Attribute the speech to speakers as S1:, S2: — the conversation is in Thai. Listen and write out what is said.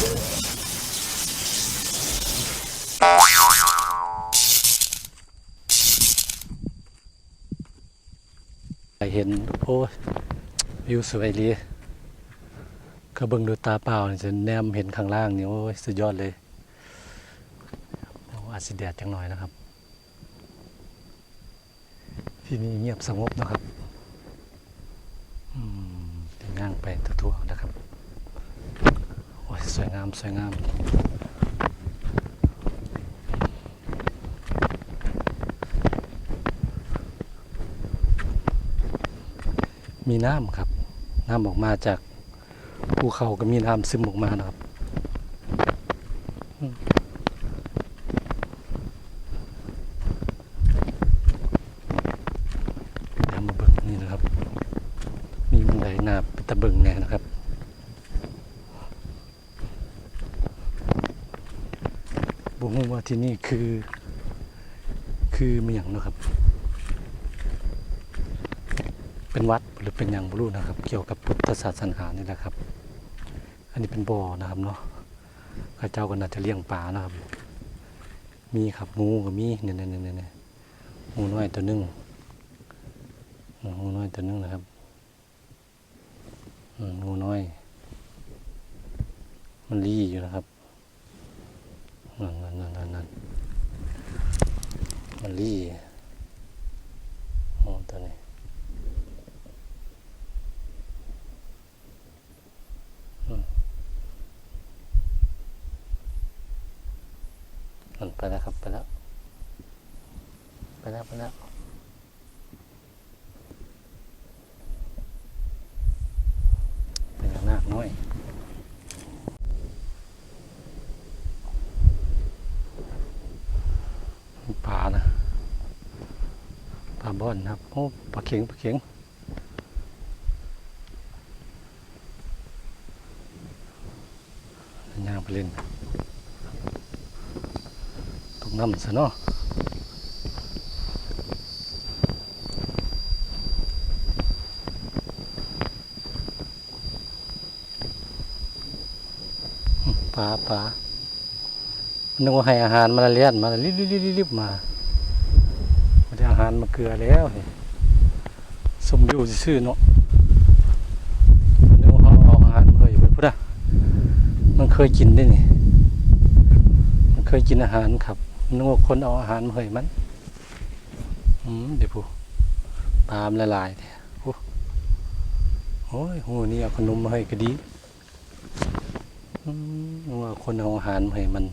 S1: เห็นโอ้ยวิวสวยดีก็เบิ่งดูตาเปล่านี่จะแนมเห็นข้างล่างนี่โอ้ยสุดยอดเลยโอ้อาจสิแดดจังหน่อยนะครับ ที่นี่เงียบสงบนะครับอืมย่างไปทั่วๆนะครับ โอ้ยส วยงาม สวยงามมีน้ำครับ น้ำออกมาจากภูเขาก็มีน้ำซึมออกมานะครับอืมเดี๋ยวมาเบิ่งนี่นะครับ มีบันไดนาเป็นตะเบิงแน่นะครับ บ่ฮู้ว่าที่นี่คือ คือมีอย่างนะครับ เป็นวัดหรือเป็นอย่างบรู้นะครับ เกี่ยวกับพุทธศาสนานี่แหละครับ อันนี้เป็นบ่อนะครับเนาะข้าเจ้าก็น่าจะเลี้ยงปลานะครับ มีครับงูก็มีเนี่ยเนี่ยเนี่ยเนงูน้อยตัวหนึงงูน้อยตัวหนึงนะครับงูน้อย มันรีอยู่นะครับ นั่นนั่นนั่นนั่นนั่นมันรีโอ้ตัวนี้มันไปแล้วครับ ไปแล้ว ไปแล้วไปแล้วเป็นอย่างนาคน้อยปลา นะปลาบ่อนครับโอ้ปลาเข็งปลาเข็งย่างไปเล่นตกน้ำซะเนาะอืมปลาปลานึกว่าให้อาหารมาเลียนมารีบรีบรีบรีบมา ไม่อาหารมาเกลือแล้วสมอยู่ซื่อเนาะนึกว่าเขาเอาอาหารมาให้ไปพุทธะมันเคยกินได้นี่มันเคยกินอาหารครับนึกว่าคนเอาอาหารมาให้มันอืมเดี๋ยวผู้ตามละลายเนี่ยโอ้โอ้ยโหนี่เอาขนมมาให้ก็ดีนึกว่าคนเอาอาหารมาให้มัน